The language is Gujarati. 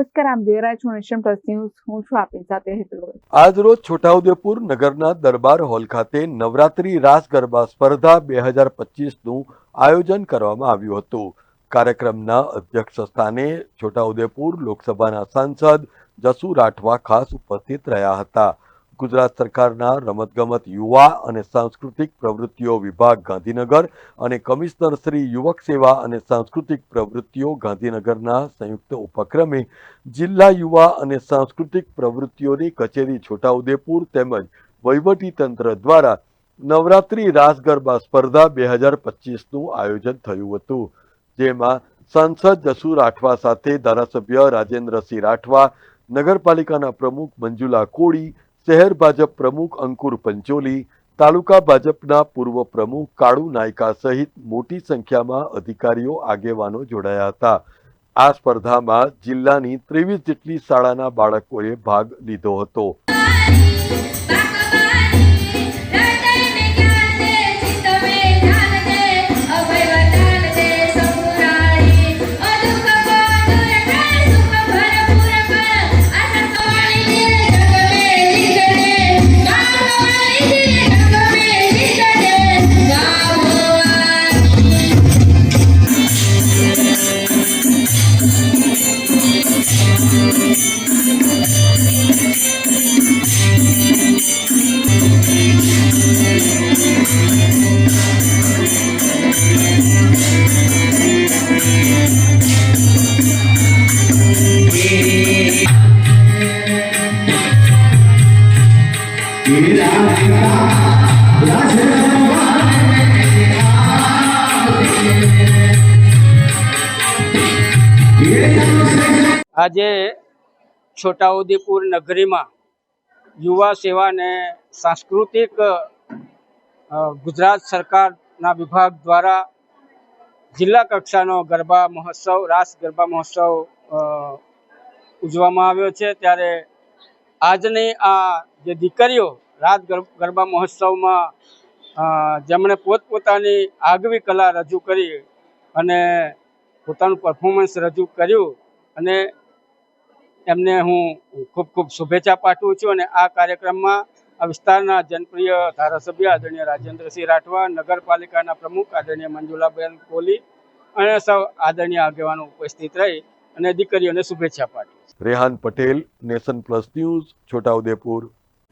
નમસ્કાર, આમ જોઈ છો નેશન હું છું આપની સાથે હેતુ. આજરોજ છોટાઉદેપુર નગરના દરબાર હોલ ખાતે નવરાત્રી રાસ ગરબા સ્પર્ધા બે હજાર પચીસનું આયોજન કરવામાં આવ્યું હતું. કાર્યક્રમના અધ્યક્ષ સ્થાને છોટાઉદેપુર લોકસભાના સાંસદ જસુ રાઠવા ખાસ ઉપસ્થિત રહ્યા હતા. ગુજરાત સરકારના રમતગમત યુવા અને સાંસ્કૃતિક પ્રવૃત્તિઓ વિભાગ ગાંધીનગર અને કમિશનર શ્રી યુવક સેવા અને સાંસ્કૃતિક પ્રવૃત્તિઓ ગાંધીનગરના સંયુક્ત ઉપક્રમે જિલ્લા યુવા અને સાંસ્કૃતિક પ્રવૃત્તિઓની કચેરી છોટાઉદેપુર તેમજ તંત્ર દ્વારા નવરાત્રી રાસ ગરબા સ્પર્ધા બે હજાર પચીસનું આયોજન થયું હતું, જેમાં સાંસદ જસુ રાઠવા સાથે ધારાસભ્ય રાજેન્દ્રસિંહ રાઠવા, નગરપાલિકાના પ્રમુખ મંજુલા કોળી શહેર ભાજપ પ્રમુખ અંકુર પંચોલી, તાલુકા ભાજપના પૂર્વ પ્રમુખ કાળુ નાયકા સહિત મોટી સંખ્યામાં અધિકારીઓ આગેવાનો જોડાયા હતા. આ સ્પર્ધામાં જિલ્લાની ત્રેવીસ જેટલી શાળાના બાળકોએ ભાગ લીધો હતો. આજે છોટાઉદેપુર નગરીમાં યુવા સેવા અને સાંસ્કૃતિક ગુજરાત સરકારના વિભાગ દ્વારા જિલ્લા કક્ષાનો ગરબા મહોત્સવ, રાસ ગરબા મહોત્સવ ઉજવવામાં આવ્યો છે. ત્યારે આજની આ જે દીકરીઓ રાત ગર- ગરબા મહોત્સવમાં જેમણે પોતપોતાની આગવી કલા રજૂ કરી અને પોતાનું પરફોર્મન્સ રજૂ કર્યું અને એમને હું ખૂબ ખૂબ શુભેચ્છા પાઠવું છું અને આ કાર્યક્રમમાં આ વિસ્તારના જનપ્રિય ધારાસભ્ય આદરણીય રાજેન્દ્રસિંહ રાઠવા, નગરપાલિકાના પ્રમુખ આદરણીય મંજુલાબેન કોહલી અને સૌ આદરણીય આગેવાનો ઉપસ્થિત રહી અને દીકરીઓને શુભેચ્છા પાઠવી. Rehan Patel, nation plus news, Chhotaudepur